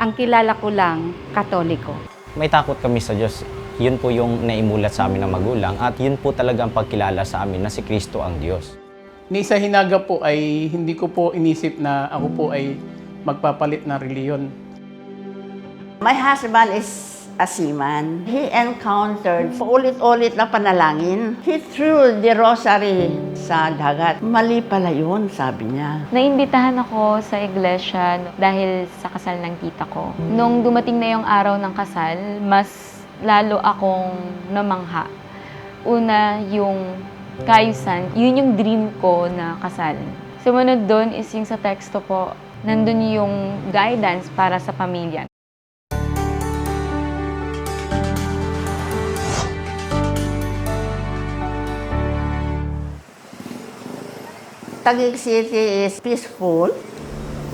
Ang kilala ko lang, katoliko. May takot kami sa Diyos. Yun po yung naimulat sa amin ng magulang at yun po talaga ang pagkilala sa amin na si Kristo ang Diyos. Ni sa hinaga po ay hindi ko po inisip na ako po ay magpapalit ng reliyon. My husband is a seaman. He encountered ulit-ulit na panalangin. He threw the rosary sa dagat. Mali pala yun, sabi niya. Naimbitahan ako sa iglesia dahil sa kasal ng tita ko. Nung dumating na yung araw ng kasal, mas lalo akong namangha. Una, yung kayusan, yun yung dream ko na kasal. Sumunod doon is yung sa teksto po, nandun yung guidance para sa pamilya. Taguig City is peaceful.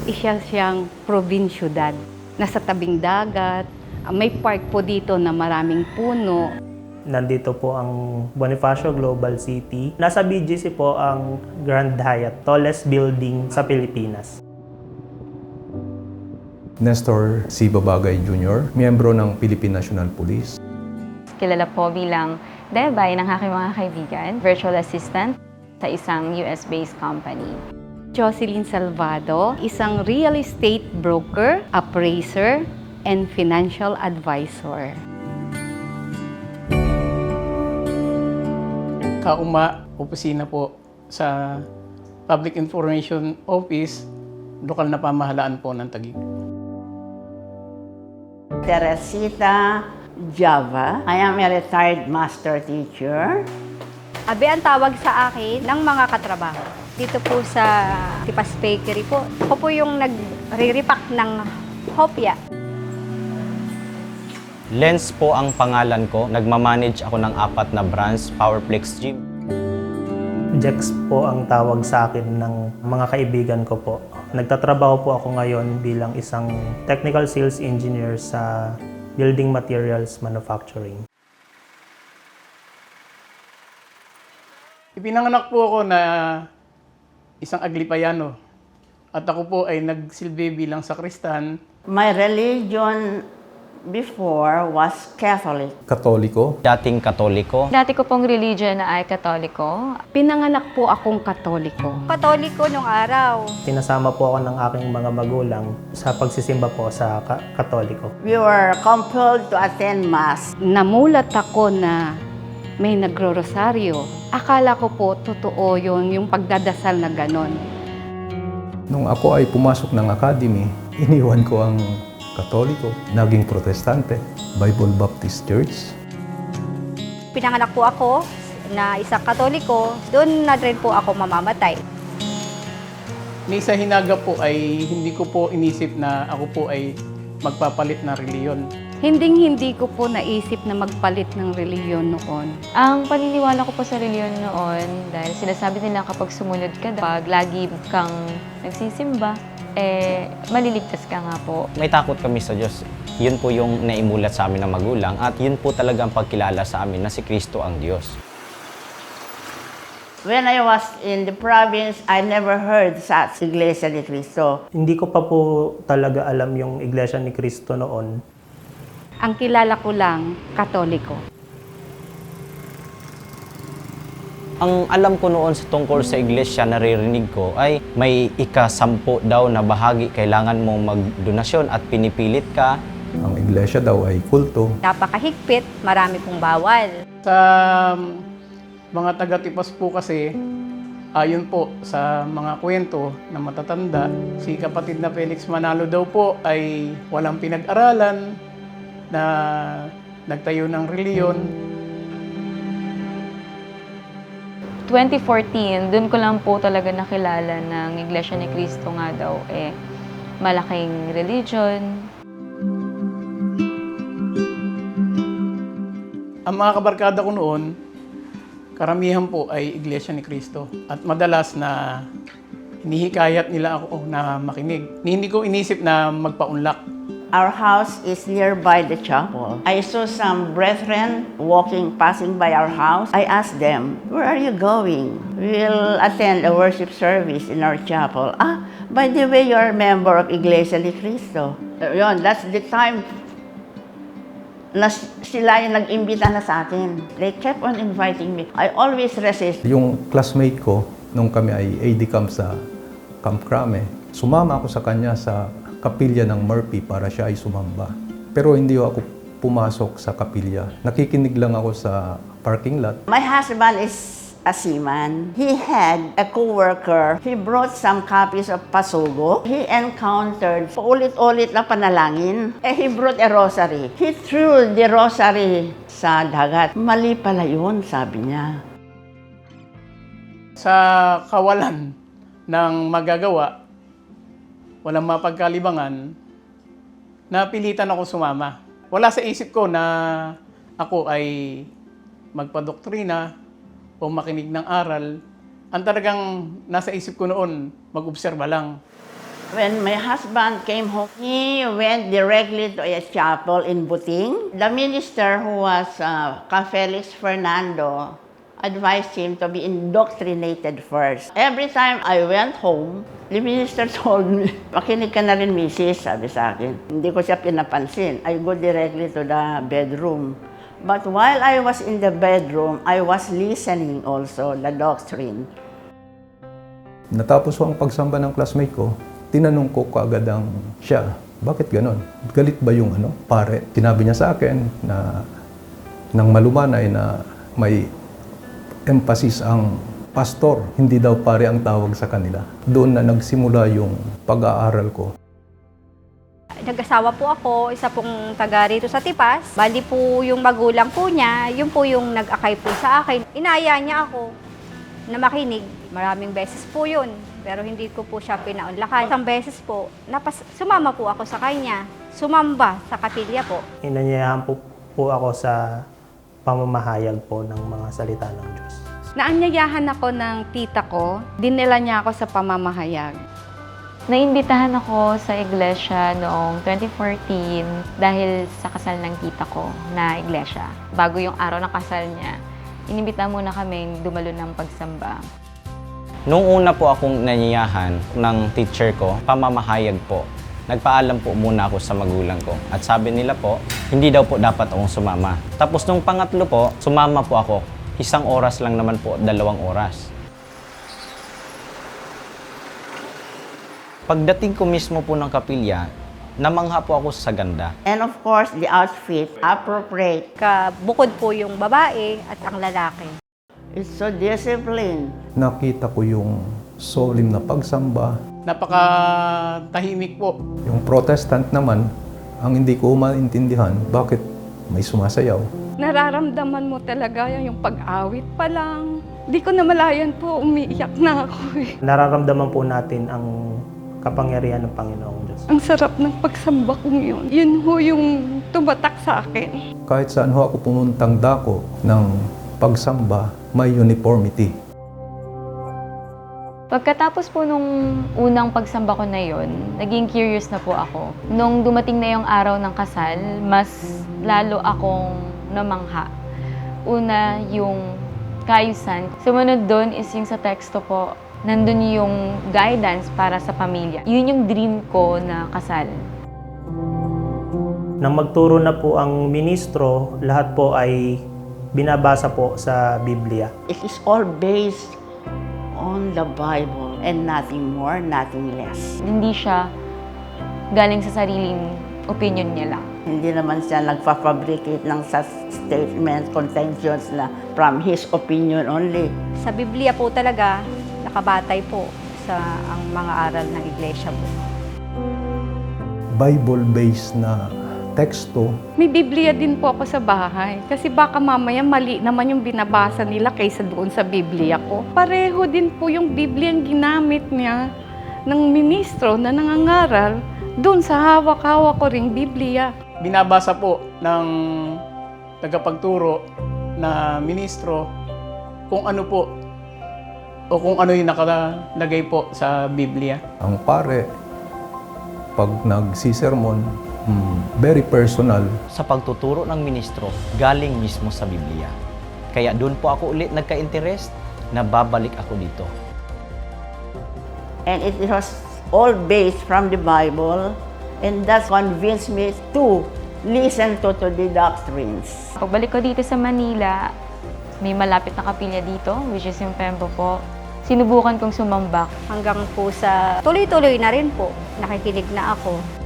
Isa siyang probinsyudad. Nasa tabing dagat. May park po dito na maraming puno. Nandito po ang Bonifacio Global City. Nasa BGC po ang Grand Hyatt, tallest building sa Pilipinas. Nestor C. Babagay Jr., miyembro ng Philippine National Police. Kilala po bilang Debay ng aking mga kaibigan, virtual assistant sa isang US-based company. Jocelyn Salvado, isang real estate broker, appraiser, and financial advisor. Kauma, opisina po sa Public Information Office, lokal na pamahalaan po ng Taguig. Teresita Java. I am a retired master teacher. Abi ang tawag sa akin ng mga katrabaho. Dito po sa Tipas Bakery po. Ako po yung nagre-repack ng hopya. Lens po ang pangalan ko. Nagmamanage ako ng apat na brands, Powerflex Gym. Jex po ang tawag sa akin ng mga kaibigan ko po. Nagtatrabaho po ako ngayon bilang isang technical sales engineer sa building materials manufacturing. Ipinanganak po ako na isang aglipayano. At ako po ay nagsilbi bilang sakristan My religion before was Catholic. Katoliko, Dating katoliko. Dati ko pong religion na ay katoliko. Pinanganak po akong katoliko. Katoliko nung araw. Sinasama po ako ng aking mga magulang sa pagsisimba po sa ka- katoliko. We were compelled to attend Mass. Namulat ako na may nagro-rosaryo. Akala ko po totoo yun, yung pagdadasal na ganon. nung ako ay pumasok ng academy, iniwan ko ang Katoliko, naging protestante, Bible Baptist Church. Pinanganak po ako na isang katoliko. Doon na rin po ako mamamatay. Ni sa hinaga po ay hindi ko po inisip na ako po ay magpapalit ng reliyon. Hinding-hindi ko po naisip na magpalit ng reliyon noon. Ang paniniwala ko po sa reliyon noon, dahil sinasabi nila kapag sumunod ka, pag lagi kang nagsisimba, eh, maliligtas ka nga po. May takot kami sa Diyos. Yun po yung naimulat sa amin ng magulang at yun po talaga ang pagkilala sa amin na si Kristo ang Diyos. When I was in the province, I never heard sa Iglesia ni Cristo. Hindi ko pa po talaga alam yung Iglesia ni Cristo noon. Ang kilala ko lang, katoliko. Ang alam ko noon sa tungkol sa iglesia, naririnig ko, ay may ikasampu daw na bahagi kailangan mong magdonasyon at pinipilit ka. Ang iglesia daw ay kulto. Napakahigpit, marami pong bawal. Sa um, mga taga-tipas po kasi, ayon po sa mga kwento na matatanda, si kapatid na Felix Manalo daw po ay walang pinag-aralan na nagtayo ng reliyon. 2014, dun ko lang po talaga nakilala ng Iglesia ni Cristo nga daw, eh, malaking religion. Ang mga kabarkada ko noon, karamihan po ay Iglesia ni Cristo. At madalas na hinihikayat nila ako na makinig. Ni- Hindi ko inisip na magpaunlak. Our house is nearby the chapel. I saw some brethren walking, passing by our house. I asked them, Where are you going? We'll attend a worship service in our chapel. Ah, by the way, you're a member of Iglesia ni Cristo. Uh, yun, that's the time na sila yung nag-imbita na sa akin. They kept on inviting me. I always resist. Yung classmate ko, nung kami ay AD camp sa Camp Crame, sumama ako sa kanya sa kapilya ng Murphy para siya ay sumamba. Pero hindi ako pumasok sa kapilya. Nakikinig lang ako sa parking lot. My husband is a seaman. He had a co-worker. He brought some copies of Pasugo. He encountered ulit-ulit na panalangin. Eh, he brought a rosary. He threw the rosary sa dagat. Mali pala yun, sabi niya. Sa kawalan ng magagawa, walang mapagkalibangan, napilitan ako sumama. Wala sa isip ko na ako ay magpadoktrina o makinig ng aral. Ang talagang nasa isip ko noon, mag-obserba lang. When my husband came home, he went directly to a chapel in Buting. The minister who was uh, Ka Felix Fernando advised him to be indoctrinated first. Every time I went home, the minister told me, makinig ka na rin, misis, sabi sa akin. Hindi ko siya pinapansin. I go directly to the bedroom. But while I was in the bedroom, I was listening also the doctrine. Natapos ko ang pagsamba ng classmate ko, tinanong ko kaagad ang siya, bakit ganon? Galit ba yung ano, pare? Sinabi niya sa akin na nang malumanay na may emphasis ang pastor, hindi daw pare ang tawag sa kanila. Doon na nagsimula yung pag-aaral ko. Nag-asawa po ako, isa pong taga rito sa Tipas. Bali po yung magulang po niya, yun po yung nag-akay po sa akin. Inaya niya ako na makinig. Maraming beses po yun, pero hindi ko po siya pinaunlakan. Isang beses po, napas sumama po ako sa kanya. Sumamba sa kapilya po. Inanyayahan po, po ako sa pamamahayag po ng mga salita ng Diyos. Naanyayahan ako ng tita ko, dinila niya ako sa pamamahayag. Naimbitahan ako sa iglesia noong 2014 dahil sa kasal ng tita ko na iglesia. Bago yung araw ng kasal niya, inimbita muna kami dumalo ng pagsamba. Nung una po akong nanyayahan ng teacher ko, pamamahayag po. Nagpaalam po muna ako sa magulang ko. At sabi nila po, hindi daw po dapat akong sumama. Tapos nung pangatlo po, sumama po ako. Isang oras lang naman po, dalawang oras. Pagdating ko mismo po ng kapilya, namangha po ako sa ganda. And of course, the outfit, appropriate. Ka, bukod po yung babae at ang lalaki. It's so disciplined. Nakita ko yung solim na pagsamba. Napaka-tahimik po. Yung protestant naman, ang hindi ko maintindihan, bakit may sumasayaw? Nararamdaman mo talaga yung pag-awit pa lang. Di ko na malayan po, umiiyak na ako eh. Nararamdaman po natin ang kapangyarihan ng Panginoong Diyos. Ang sarap ng pagsamba kong yun. Yun ho yung tumatak sa akin. Kahit saan ho ako pumuntang dako ng pagsamba, may uniformity. Pagkatapos po nung unang pagsamba ko na yon, naging curious na po ako. Nung dumating na yung araw ng kasal, mas lalo akong namangha. Una, yung kaayusan. Sumunod doon is yung sa teksto po, nandun yung guidance para sa pamilya. Yun yung dream ko na kasal. Nang magturo na po ang ministro, lahat po ay binabasa po sa Biblia. It is all based on the Bible and nothing more, nothing less. Hindi siya galing sa sariling opinion niya lang. Hindi naman siya nagpa-fabricate ng such statement, contentions na from his opinion only. Sa Biblia po talaga, nakabatay po sa ang mga aral ng iglesia po. Bible-based na teksto May Biblia din po ako sa bahay. Kasi baka mamaya mali naman yung binabasa nila kaysa doon sa Biblia ko. Pareho din po yung Biblia ang ginamit niya ng ministro na nangangaral doon sa hawak-hawak ko ring Biblia. Binabasa po ng tagapagturo na ministro kung ano po o kung ano yung nakalagay po sa Biblia. ang pare. Pag nagsisermon, mm, very personal. Sa pagtuturo ng ministro, galing mismo sa Biblia. Kaya doon po ako ulit nagka-interest na babalik ako dito. And it was all based from the Bible And that convinced me to listen to, to the doctrines. Pagbalik ko dito sa Manila, may malapit na kapilya dito, which is yung Pembo po. Sinubukan kong sumambak. Hanggang po sa tuloy-tuloy na rin po, nakikinig na ako.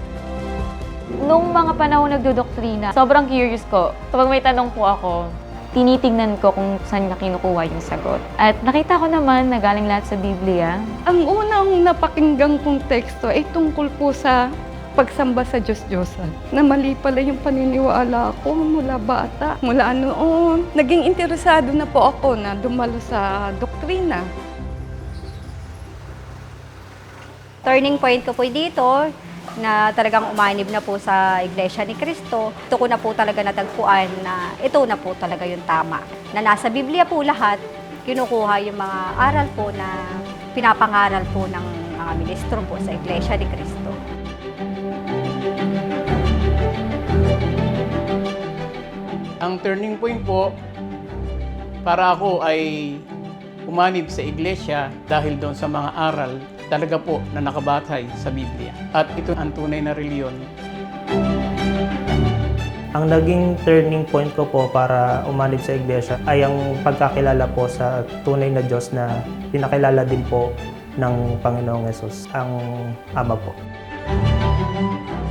Nung mga panahon nagdodoktrina, sobrang curious ko. Kapag may tanong po ako, tinitingnan ko kung saan niya kinukuha yung sagot. At nakita ko naman na galing lahat sa Biblia. Ang unang napakinggang kong teksto ay tungkol po sa pagsamba sa Diyos-Diyosan. Na mali pala yung paniniwala ko mula bata. Mula noon, naging interesado na po ako na dumalo sa doktrina. Turning point ko po dito, na talagang umanib na po sa Iglesia ni Cristo, ito ko na po talaga natagpuan na ito na po talaga yung tama. Na nasa Biblia po lahat, kinukuha yung mga aral po na pinapangaral po ng mga ministro po sa Iglesia ni Cristo. Ang turning point po, para ako ay umanib sa iglesia dahil doon sa mga aral talaga po na nakabatay sa Biblia. At ito ang tunay na reliyon Ang naging turning point ko po para umanib sa iglesia ay ang pagkakilala po sa tunay na Diyos na pinakilala din po ng Panginoong Yesus, ang Ama po.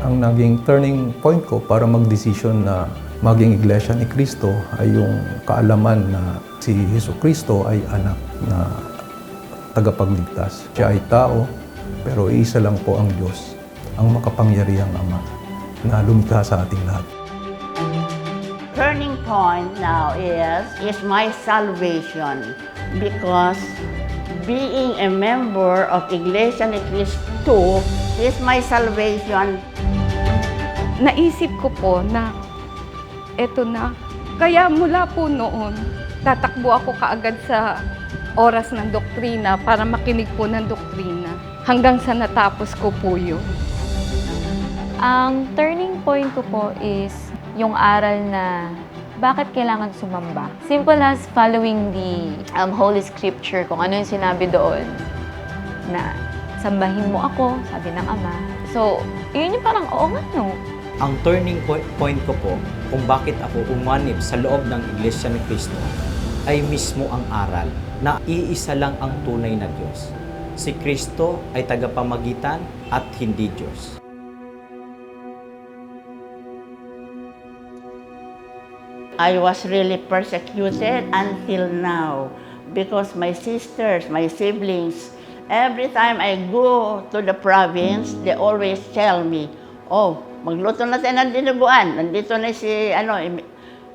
Ang naging turning point ko para magdesisyon na maging iglesia ni Kristo ay yung kaalaman na si Hesus Kristo ay anak na tagapagligtas. Siya ay tao, pero isa lang po ang Diyos, ang makapangyarihang Ama na lumikha sa ating lahat. Turning point now is, is my salvation because being a member of Iglesia ni Cristo is my salvation Naisip ko po na eto na. Kaya mula po noon, tatakbo ako kaagad sa oras ng doktrina para makinig po ng doktrina. Hanggang sa natapos ko po yun. Ang turning point ko po is yung aral na bakit kailangan sumamba. Simple as following the um, Holy Scripture, kung ano yung sinabi doon na sambahin mo ako, sabi ng Ama. So, yun yung parang, oo nga no. Ang turning po- point ko po kung bakit ako umanib sa loob ng Iglesia ni Cristo ay mismo ang aral na iisa lang ang tunay na Diyos. Si Kristo ay tagapamagitan at hindi Diyos. I was really persecuted until now because my sisters, my siblings, every time I go to the province, they always tell me, oh, magluto na tayo ng dinuguan. Nandito na si, ano,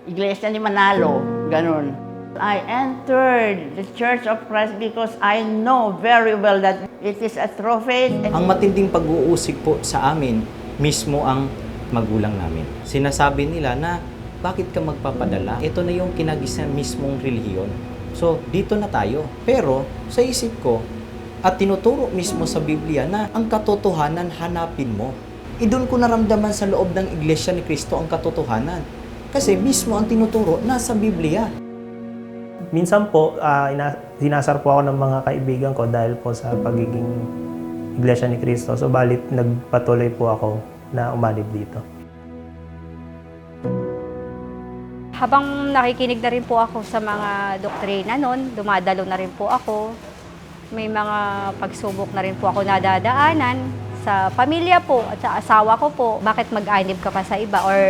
Iglesia ni Manalo. Ganun. I entered the Church of Christ because I know very well that it is a trophy. Ang matinding pag-uusig po sa amin, mismo ang magulang namin. Sinasabi nila na, bakit ka magpapadala? Ito na yung kinagisa mismong relihiyon. So, dito na tayo. Pero, sa isip ko, at tinuturo mismo sa Biblia na ang katotohanan hanapin mo. Idun ko naramdaman sa loob ng Iglesia ni Kristo ang katotohanan. Kasi mismo ang tinuturo nasa Biblia. Minsan po, ah, ina- sinasar po ako ng mga kaibigan ko dahil po sa pagiging Iglesia ni Cristo. So, balit nagpatuloy po ako na umanib dito. Habang nakikinig na rin po ako sa mga doktrina noon, dumadalo na rin po ako. May mga pagsubok na rin po ako nadadaanan sa pamilya po at sa asawa ko po. Bakit mag-anib ka pa sa iba or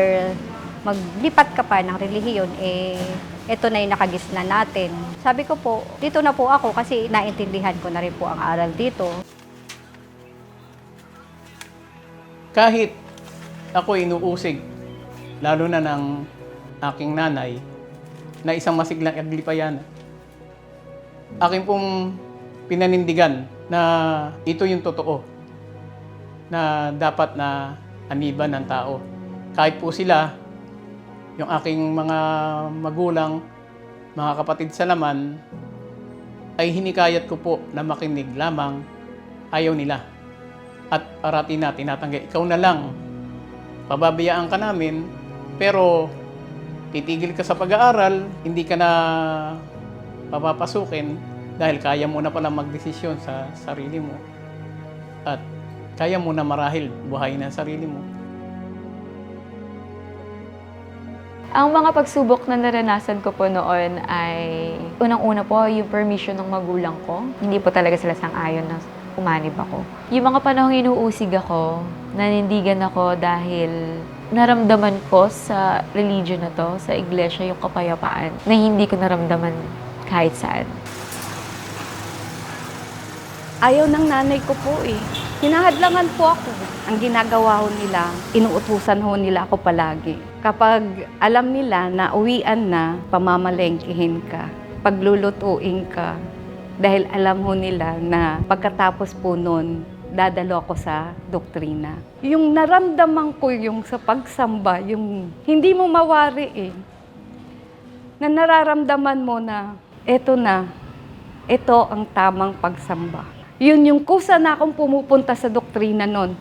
maglipat ka pa ng relihiyon, eh, ito na yung nakagisna natin. Sabi ko po, dito na po ako kasi naintindihan ko na rin po ang aral dito. kahit ako inuusig, lalo na ng aking nanay, na isang masiglang aglipayan, aking pong pinanindigan na ito yung totoo na dapat na aniban ng tao. Kahit po sila, yung aking mga magulang, mga kapatid sa laman, ay hinikayat ko po na makinig lamang ayaw nila at arati na tinatanggi. Ikaw na lang, pababayaan ka namin, pero titigil ka sa pag-aaral, hindi ka na papapasukin dahil kaya mo na pala magdesisyon sa sarili mo. At kaya mo na marahil buhayin ang sarili mo. Ang mga pagsubok na naranasan ko po noon ay unang-una po yung permission ng magulang ko. Hindi po talaga sila sang-ayon na umanib ako. Yung mga panahong inuusig ako, nanindigan ako dahil naramdaman ko sa religion na to, sa iglesia, yung kapayapaan na hindi ko naramdaman kahit saan. Ayaw ng nanay ko po eh. Hinahadlangan po ako. Ang ginagawa ho nila, inuutusan ho nila ako palagi. Kapag alam nila na uwian na, pamamalengkihin ka, paglulutuin ka. Dahil alam ho nila na pagkatapos po nun, dadalo ako sa doktrina. Yung naramdaman ko yung sa pagsamba, yung hindi mo mawari eh. Na nararamdaman mo na, eto na, ito ang tamang pagsamba. Yun yung kusa na akong pumupunta sa doktrina nun.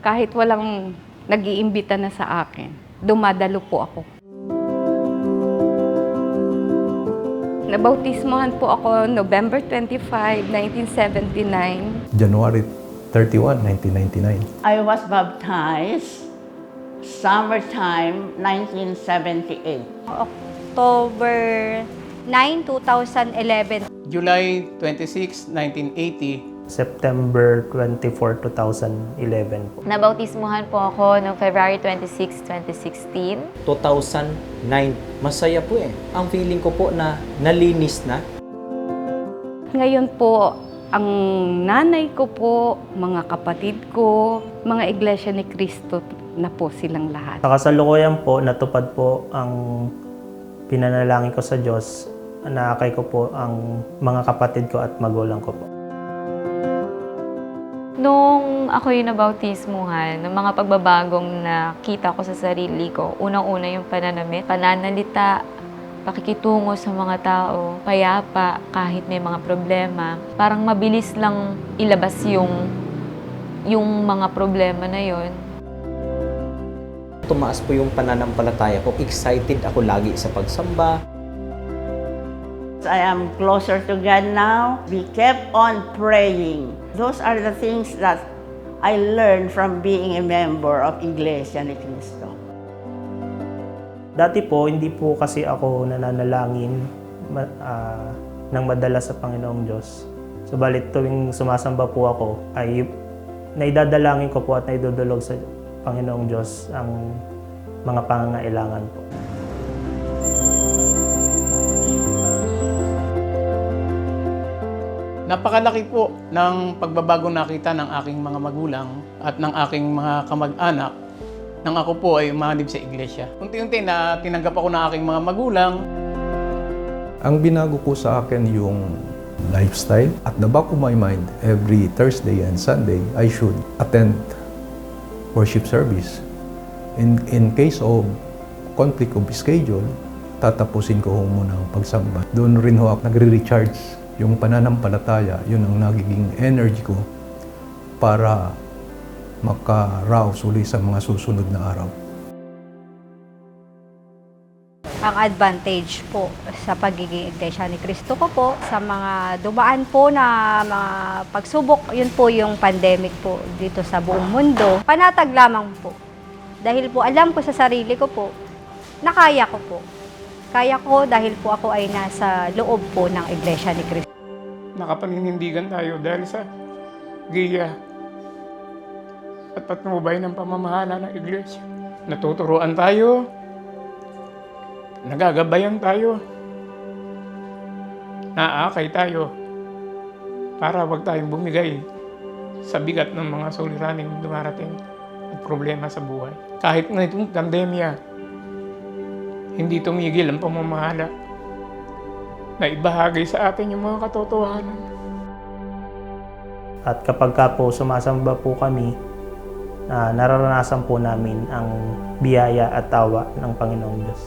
Kahit walang nag-iimbita na sa akin. Dumadalo po ako. Nabautismohan po ako November 25, 1979. January 31, 1999. I was baptized summertime 1978. October 9, 2011. July 26, 1980, September 24, 2011 po. Nabautismuhan po ako noong February 26, 2016. 2009. Masaya po eh. Ang feeling ko po na nalinis na. Ngayon po, ang nanay ko po, mga kapatid ko, mga iglesia ni Cristo na po silang lahat. Sa kasalukuyan po, natupad po ang pinanalangin ko sa Diyos. Naakay ko po ang mga kapatid ko at magulang ko po. Nung ako yung nabautismuhan, ng mga pagbabagong nakita ko sa sarili ko, unang-una yung pananamit, pananalita, pakikitungo sa mga tao, payapa kahit may mga problema. Parang mabilis lang ilabas yung yung mga problema na yon. Tumaas po yung pananampalataya ko. Excited ako lagi sa pagsamba. I am closer to God now. We kept on praying. Those are the things that I learned from being a member of Iglesia ni Cristo. Dati po, hindi po kasi ako nananalangin ah, ng madalas sa Panginoong Diyos. Subalit tuwing sumasamba po ako, ay naidadalangin ko po at naidudulog sa Panginoong Diyos ang mga pangangailangan po. Napakalaki po ng pagbabago nakita ng aking mga magulang at ng aking mga kamag-anak nang ako po ay umanib sa iglesia. Unti-unti na tinanggap ako ng aking mga magulang. Ang binago ko sa akin yung lifestyle. At the back of my mind, every Thursday and Sunday, I should attend worship service. In, in case of conflict of schedule, tatapusin ko ho muna ang pagsamba. Doon rin ho ako nagre-recharge. Yung pananampalataya, yun ang nagiging energy ko para makaraos uli sa mga susunod na araw. Ang advantage po sa pagiging iglesia ni Cristo ko po, sa mga dumaan po na mga pagsubok, yun po yung pandemic po dito sa buong mundo. Panatag lamang po. Dahil po alam ko sa sarili ko po, na kaya ko po. Kaya ko dahil po ako ay nasa loob po ng iglesia ni Cristo. Nakapaninindigan tayo dahil sa giya at patnubay ng pamamahala ng iglesia. Natuturuan tayo, nagagabayan tayo, naakay tayo para wag tayong bumigay sa bigat ng mga suliraning dumarating at problema sa buhay. Kahit na itong pandemya, hindi tumigil ang pamamahala na ibahagi sa atin yung mga katotohanan. At kapag ka po sumasamba po kami, ah, nararanasan po namin ang biyaya at tawa ng Panginoong Diyos.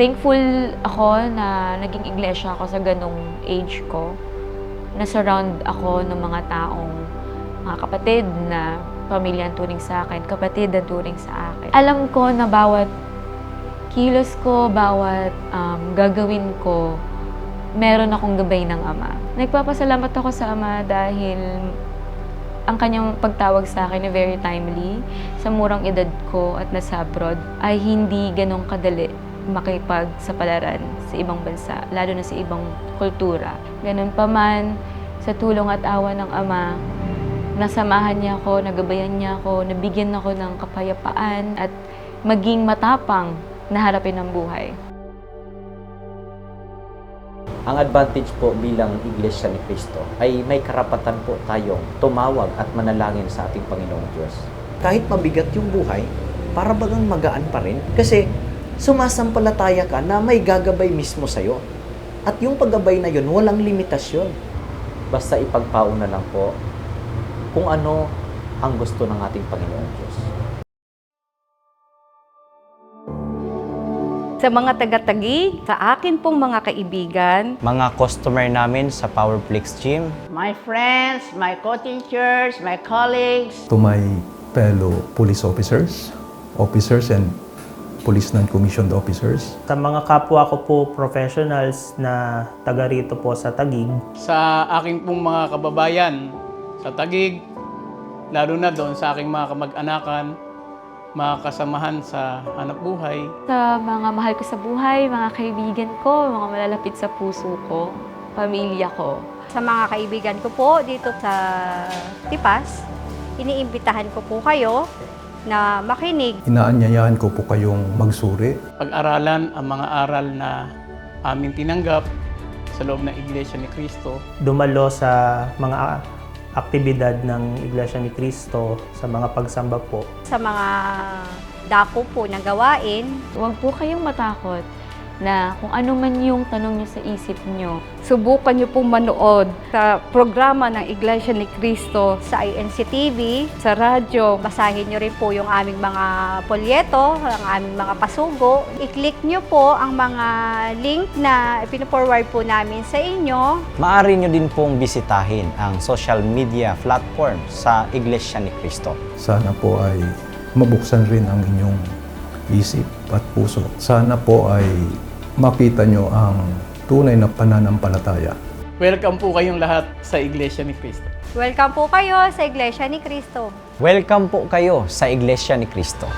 Thankful ako na naging iglesia ako sa ganong age ko. Na-surround ako ng mga taong, mga kapatid na pamilya ang turing sa akin, kapatid ang turing sa akin. Alam ko na bawat kilos ko, bawat um, gagawin ko, meron akong gabay ng Ama. Nagpapasalamat ako sa Ama dahil ang kanyang pagtawag sa akin na very timely sa murang edad ko at nasa abroad ay hindi ganong kadali makipagsapalaran sa ibang bansa, lalo na sa ibang kultura. Ganun pa man, sa tulong at awa ng Ama, nasamahan niya ako, nagabayan niya ako, nabigyan ako ng kapayapaan at maging matapang na harapin ang buhay. Ang advantage po bilang Iglesia ni Cristo ay may karapatan po tayong tumawag at manalangin sa ating Panginoong Diyos. Kahit mabigat yung buhay, para bagang magaan pa rin. Kasi sumasampalataya ka na may gagabay mismo sa'yo. At yung paggabay na yun, walang limitasyon. Basta ipagpauna lang po kung ano ang gusto ng ating Panginoong Diyos. Sa mga taga-tagi, sa akin pong mga kaibigan, Mga customer namin sa Powerflex Gym, My friends, my co-teachers, my colleagues, To my fellow police officers, officers and police non-commissioned officers, Sa mga kapwa ko po professionals na taga rito po sa Tagig, Sa aking pong mga kababayan sa Tagig, lalo na doon sa aking mga kamag-anakan, mga kasamahan sa hanap buhay, Sa mga mahal ko sa buhay, mga kaibigan ko, mga malalapit sa puso ko, pamilya ko. Sa mga kaibigan ko po dito sa Tipas, iniimbitahan ko po kayo na makinig. Inaanyayahan ko po kayong magsuri. Pag-aralan ang mga aral na aming tinanggap sa loob ng Iglesia ni Cristo. Dumalo sa mga aktibidad ng Iglesia ni Cristo sa mga pagsamba po. sa mga dako po na gawain. Huwag po kayong matakot na kung ano man yung tanong niyo sa isip niyo, subukan niyo pong manood sa programa ng Iglesia ni Cristo Sa INC TV, sa radyo. basahin nyo rin po yung aming mga polyeto, ang aming mga pasugo. I-click nyo po ang mga link na pinaforward po namin sa inyo. maaari nyo din pong bisitahin ang social media platform sa Iglesia ni Cristo. sana po ay mabuksan rin ang inyong isip at puso. Sana po ay makita nyo ang tunay na pananampalataya. Welcome po kayong lahat sa Iglesia ni Cristo. Welcome po kayo sa Iglesia ni Cristo. Welcome po kayo sa Iglesia ni Cristo.